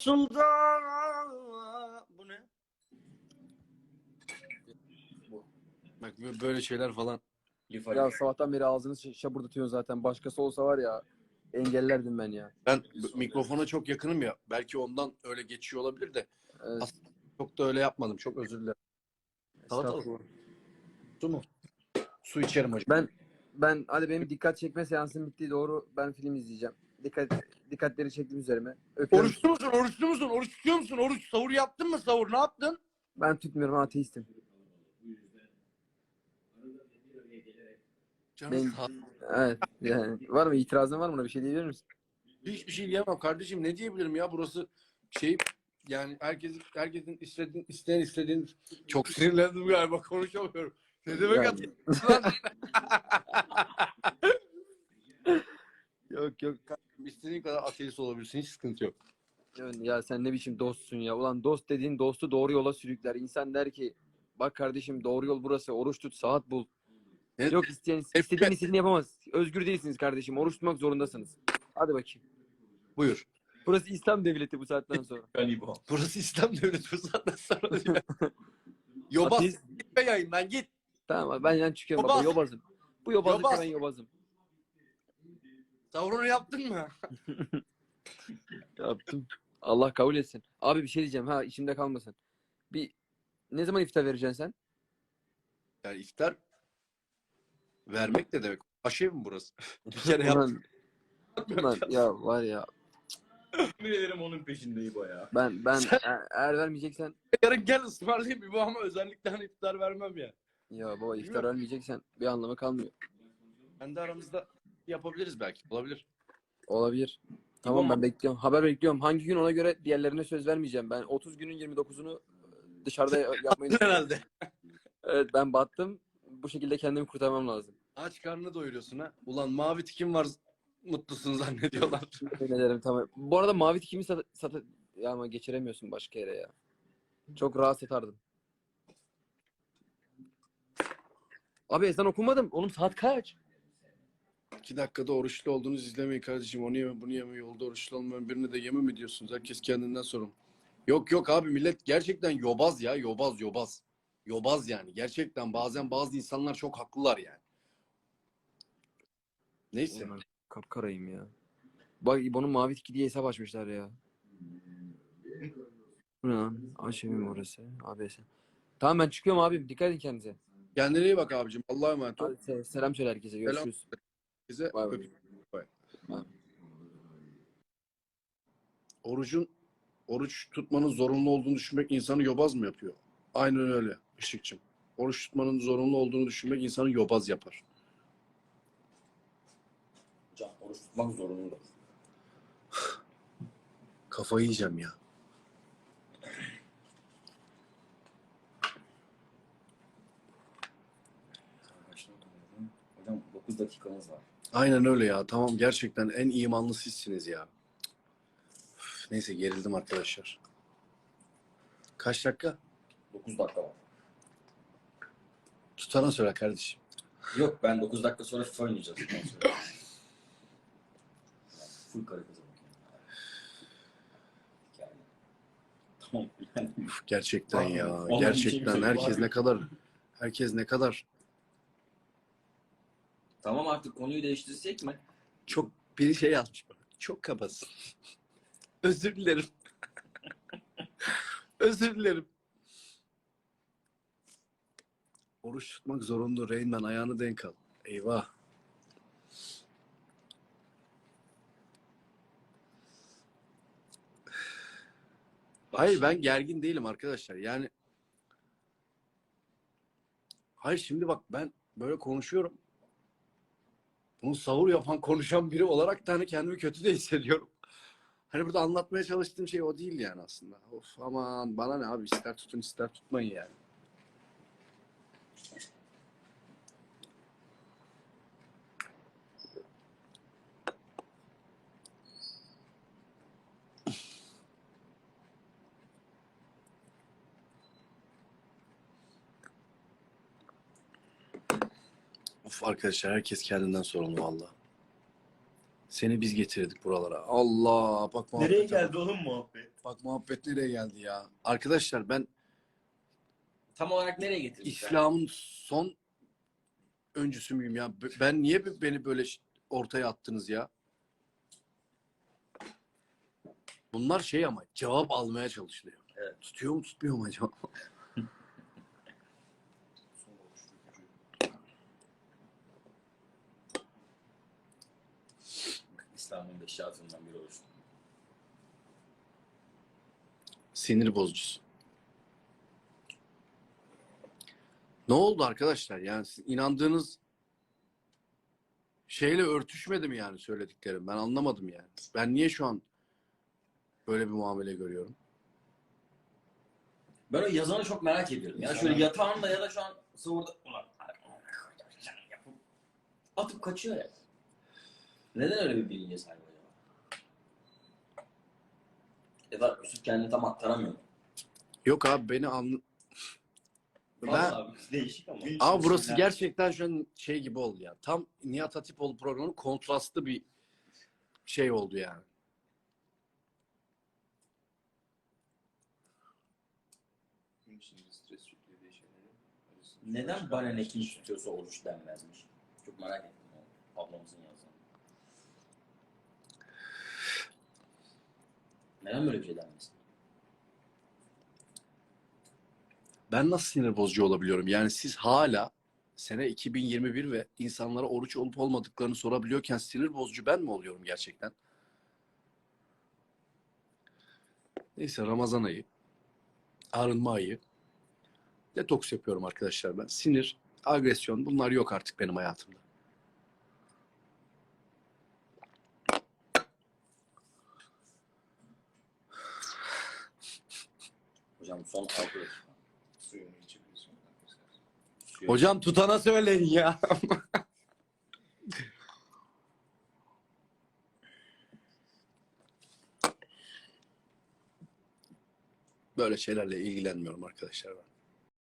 Sultan. Bu ne? Bak bö- böyle şeyler falan. Lifali. Ya sabahtan beri ağzını ş- şapırdatıyorsun zaten. Başkası olsa var ya engellerdim ben ya. Ben mikrofona çok yakınım ya. Belki ondan öyle geçiyor olabilir de. Evet. As- Çok da öyle yapmadım. Çok özür dilerim. Salatalık. Su mu? Su içerim hocam. Ben ben hadi benim dikkat çekme seansım bitti doğru ben film izleyeceğim. Dikkat dikkatleri çektim üzerime. Öpüyorum. Oruçlu musun? Oruçlu musun? Oruç tutuyor musun? Oruç savur yaptın mı savur? Ne yaptın? Ben tutmuyorum ateistim. Canım sağ- Evet. Yani var mı itirazın var mı buna bir şey diyebilir misin? Hiçbir şey diyemem kardeşim. Ne diyebilirim ya? Burası şey yani herkes herkesin istediğin isteyen istediğin çok sinirlendim galiba konuşamıyorum. Ne demek Yani- atıyorsun? Yok yok. İstediğin kadar ateist olabilirsin. Hiç sıkıntı yok. Yani Ya sen ne biçim dostsun ya. Ulan dost dediğin dostu doğru yola sürükler. İnsan der ki bak kardeşim doğru yol burası. Oruç tut saat bul. Evet. Yok isteyen istediğin istediğini yapamaz. Özgür değilsiniz kardeşim. Oruç tutmak zorundasınız. Hadi bakayım. Buyur. Burası İslam devleti bu saatten sonra. Galiba. Burası İslam devleti fırsatla sonra diyor. Yobaz Ateist- gitme yayından git. Tamam abi, ben yan çıkıyorum baba Yobaz. yobazım. Bu yobazlıkta Yobaz. ben yobazım. Savrunu yaptın mı? Yaptım. Allah kabul etsin. Abi bir şey diyeceğim ha içimde kalmasın. Bir ne zaman iftar vereceksin sen? Yani iftar vermek de demek. Aşev mi burası? Bir kere yaptım. Ulan, ya var ya ederim onun peşindeyim bayağı. ben ben Sen- e- eğer vermeyeceksen Yarın gel ısmarlayayım bir bu ama özellikle hani iftar vermem ya. ya baba iftar vermeyeceksen bir anlamı kalmıyor. Kendi aramızda yapabiliriz belki. Olabilir. Olabilir. Tamam Ama- ben bekliyorum. Haber bekliyorum. Hangi gün ona göre diğerlerine söz vermeyeceğim. Ben 30 günün 29'unu dışarıda yapmayı Herhalde. Evet ben battım. Bu şekilde kendimi kurtarmam lazım. Aç karnını doyuruyorsun ha. Ulan mavi tikim var mutlusun zannediyorlar. Yemin ederim tamam. Bu arada mavi tikimi sat, sat ya ama geçiremiyorsun başka yere ya. Çok rahat satardım. Abi ezan okumadım. Oğlum saat kaç? İki dakikada oruçlu olduğunuzu izlemeyin kardeşim. Onu yeme bunu yeme yolda oruçlu olmayan birine de yeme mi diyorsunuz? Herkes kendinden sorun. Yok yok abi millet gerçekten yobaz ya yobaz yobaz. Yobaz yani. Gerçekten bazen bazı insanlar çok haklılar yani. Neyse. Ulan Kapkarayım ya. Bak İbo'nun mavi tiki diye hesap açmışlar ya. Bu ne lan? Aşemim orası. ABS. Tamam ben çıkıyorum abim. Dikkat edin kendinize. Kendine iyi bak abicim. Allah'a emanet ol. Hadi selam söyle herkese. Görüşürüz. Herkese Bay bay. öpüyorum. Bay. Bay. Orucun oruç tutmanın zorunlu olduğunu düşünmek insanı yobaz mı yapıyor? Aynen öyle Işıkçım. Oruç tutmanın zorunlu olduğunu düşünmek insanı yobaz yapar. Can oruç tutmak zorunda. Kafayı yiyeceğim ya. Hocam 9 dakikamız var. Aynen öyle ya. Tamam gerçekten en imanlı sizsiniz ya. Üf, neyse gerildim arkadaşlar. Kaç dakika? 9 dakika var. Tutana söyle kardeşim. Yok ben 9 dakika sonra FIFA oynayacağız. ondan sonra. Yani Full kare kazanmak. Yani. Tamam. Yani. Üf, gerçekten ya. vallahi Gerçekten bir şey herkes ne kadar herkes ne kadar Tamam artık konuyu değiştirsek mi? çok bir şey yazmış bana. Çok kabasın. Özür dilerim. Özür dilerim. Oruç tutmak zorunlu Reynmen ayağını denk al. Eyvah. Hayır ben gergin değilim arkadaşlar. Yani Hayır şimdi bak ben böyle konuşuyorum. Bunu sahur yapan konuşan biri olarak da hani kendimi kötü de hissediyorum. Hani burada anlatmaya çalıştığım şey o değil yani aslında. Of aman bana ne abi ister tutun ister tutmayın yani. Of arkadaşlar herkes kendinden sorumlu valla. Seni biz getirdik buralara. Allah bak muhabbete Nereye bak. geldi oğlum muhabbet? Bak muhabbet nereye geldi ya. Arkadaşlar ben Tam olarak nereye getirdik? İslam'ın son öncüsü müyüm ya? Ben niye beni böyle ortaya attınız ya? Bunlar şey ama cevap almaya çalışılıyor. Evet. Tutuyor mu tutmuyor mu acaba? İslam'ın beş şartından biri olsun. Sinir bozucusu. Ne oldu arkadaşlar? Yani siz inandığınız şeyle örtüşmedi mi yani söylediklerim? Ben anlamadım yani. Ben niye şu an böyle bir muamele görüyorum? Ben o yazanı çok merak ediyorum. Ya şöyle yatağında ya da şu an ulan yapıp atıp kaçıyor ya. Neden öyle bir bilince sahip acaba? Ya da Yusuf kendini tam aktaramıyor. Yok abi beni anla... Ben, Vallahi abi, değişik ama. Ama burası gerçekten şu an şey gibi oldu ya. Tam Nihat Hatipoğlu programının kontrastlı bir şey oldu yani. Neden bana ne kim tutuyorsa oruç denmezmiş? Çok merak ettim. o Ablamızın yazdığını. Neden böyle bir şey denmez? Ben nasıl sinir bozucu olabiliyorum? Yani siz hala sene 2021 ve insanlara oruç olup olmadıklarını sorabiliyorken sinir bozucu ben mi oluyorum gerçekten? Neyse Ramazan ayı, arınma ayı. Detoks yapıyorum arkadaşlar ben. Sinir, agresyon bunlar yok artık benim hayatımda. Hocam son 6 dakika. Suyunu içebiliyorsun. Suyu- Hocam tutana söyleyin ya. Böyle şeylerle ilgilenmiyorum arkadaşlar ben.